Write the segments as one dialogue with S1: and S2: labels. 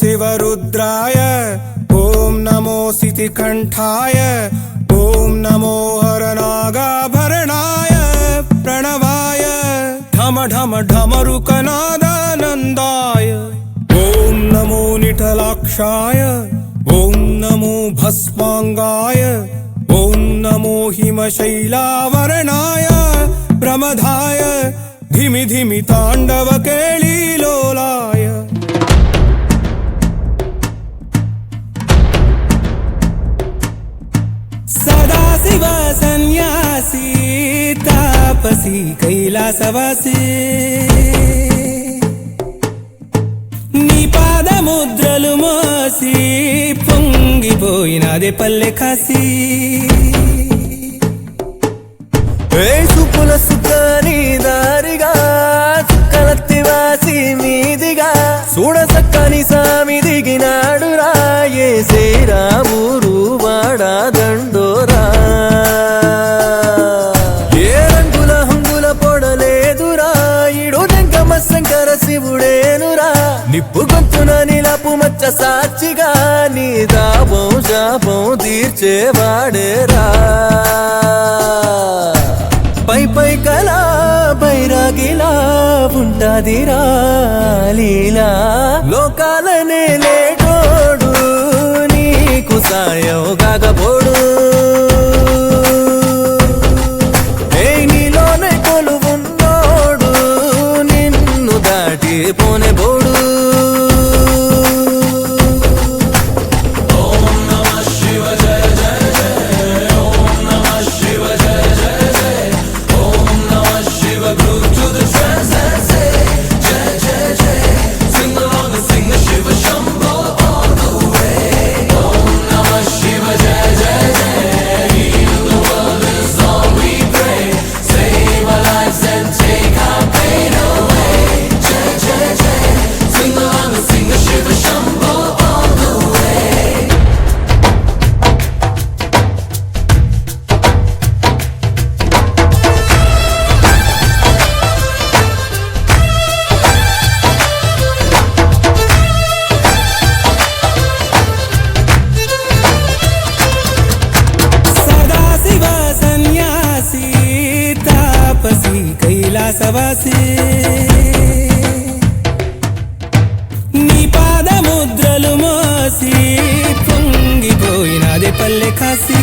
S1: शिवरुद्राय ॐ नमो सितिकण्ठाय ॐ नमो हरनागाभरणाय, प्रणवाय। ढम ढम ढमरुकनादानन्दाय ॐ नमो निटलाक्षाय ॐ नमो भस्माङ्गाय ॐ नमो हिमशैलावरणाय प्रमदाय धिमि धिमि ताण्डवकेळीलोलाय। సన్యాసి తాపసి కైలాసవాసి. నీ పాదముద్రలు మోసి పొంగిపోయినదే పల్లె కాసి
S2: ఏ సుపుల సుఖ నీదా? నిప్పు గొంతున నిలపు మచ్చ సాక్షిగా నీ దాపం శాపం తీర్చేవాడేరా పై పై కలా బైరాగిలా ఉంటాదిరా లీలా. లోకాలనే లేటోడు నీకు సాయం
S1: కాకపో దేశవాసి నీ పాదముద్రలు మోసి పొంగిపోయినది పల్లె కాసి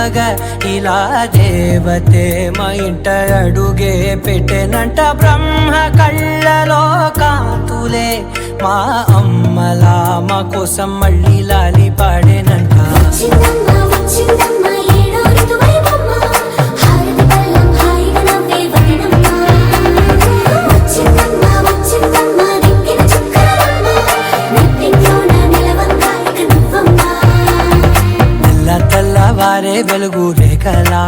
S3: మగ ఇలా దేవతే మా ఇంట అడుగే పెట్టెనంట బ్రహ్మ కళ్ళలో కాతులే. మా అమ్మలా మా కోసం మళ్ళీ లాలి పాడేనంట వెలుగు రేఖలా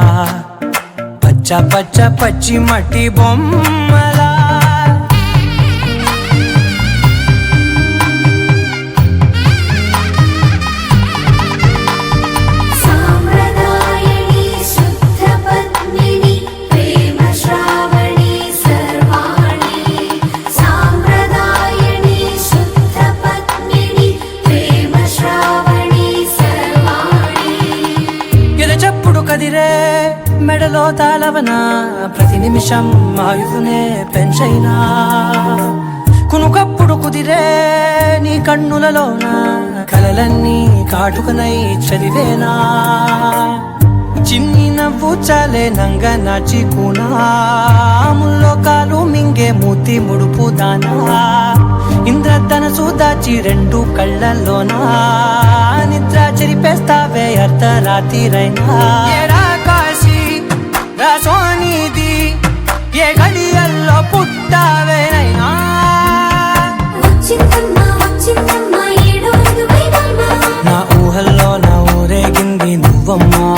S3: పచ్చ పచ్చ పచ్చి మట్టి బొమ్మలా. లో తలవనా ప్రతి నిమిషం ఆయుధునే పెంచైనా కునుకప్పుడు కుదిరే నీ కన్నులలోన కలలన్నీ కాటుకనై చదివేనా చిన్ని నవ్వు చాలే నంగ నాచి ముల్లోకాలు మింగే మూతి ముడుపు దానా ఇంద్రధనసు దాచి రెండు కళ్ళల్లోనా నిద్ర చెరిపేస్తావే అర్ధరాత్రిరైనా ರಸೋ ನೀತಿ ಎ
S4: ಗಡಿಯಲ್ಲ ಪುಟ್ಟವೇನಯ್ಯ నా ఊహల్లో
S3: నా ఊరేగింది నువ్వమ్మా.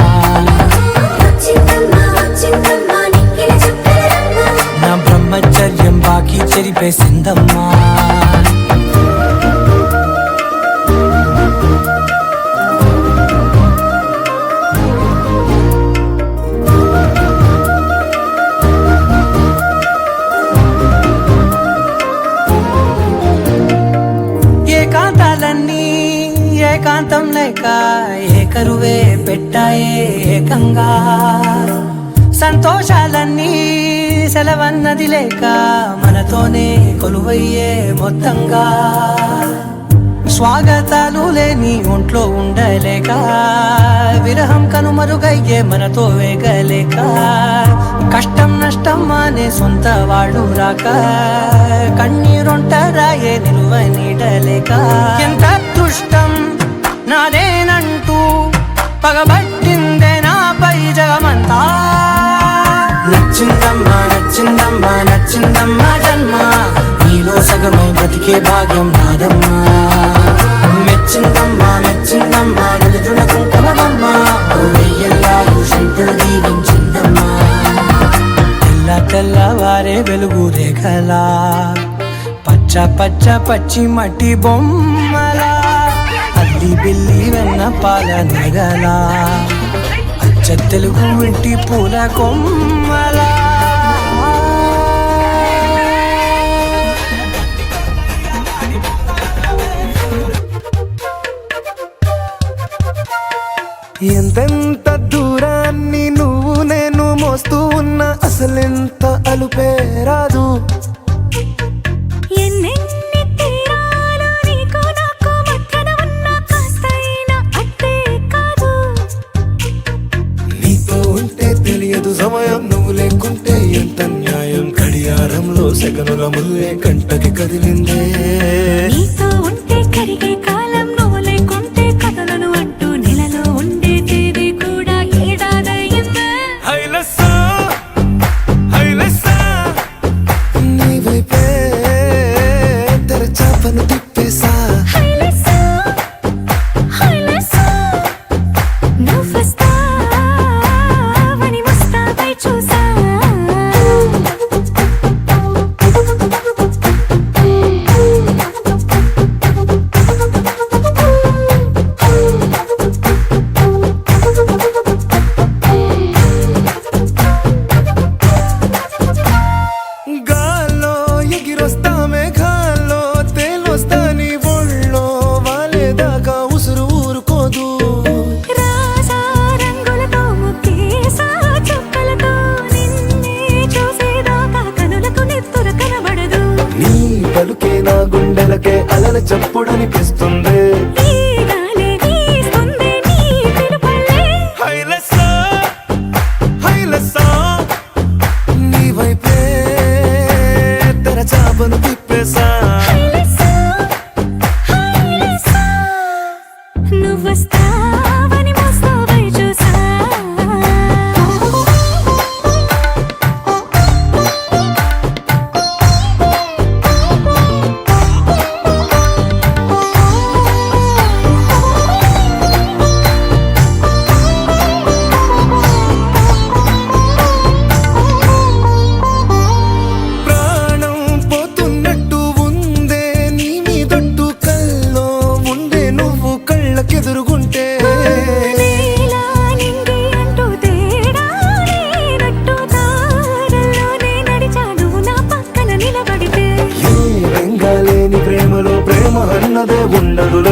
S3: నా బ్రహ్మచర్యం బాకీ చెరిపేసిందమ్మా ఏకాంతం లేక ఏకరువే పెట్టాయే ఏకంగా. సంతోషాలన్నీ సెలవన్నది లేక మనతోనే కొలువయ్యే మొత్తంగా. స్వాగతాలు లేని ఒంట్లో ఉండలేక విరహం కనుమరుగయ్యే మనతో వేగలేక కష్టం నష్టం అనే సొంత వాడు రాక కన్నీరొంటరాయే నిలువ నీడలేక ఎంత దుష్టం పగబట్టిందే నాపై జగమంతా. నచ్చిందమ్మా నచ్చిందమ్మా నచ్చిందమ్మా జన్మ. నీలో సగమై బతికే భాగ్యం నాదమ్మా. మెచ్చిందమ్మా మెచ్చిందమ్మా నిలుచున కుంకుమమ్మా వెయ్యల్లాలు శంకులు దీవించిందమ్మా. తెల్ల తెల్లవారే వెలుగు రేఖలా. పచ్చ పచ్చ పచ్చి మట్టి బొమ్మలా. అల్లి బిల్లి వెన్న పాల నెగలా. అచ్చ తెలుగు ఇంటి పూల కొమ్మలా.
S5: ఎంతెంత దూరాన్ని నువ్వు నేను మోస్తూ ఉన్న అసలెంత అలుపే రాదు. సమయం నువ్వు లేకుంటే ఎంత న్యాయం? గడియారంలో సెకనుల ముల్లే కంటకి కదిలిందే. గుండెలకే అలల കണ്ടതുട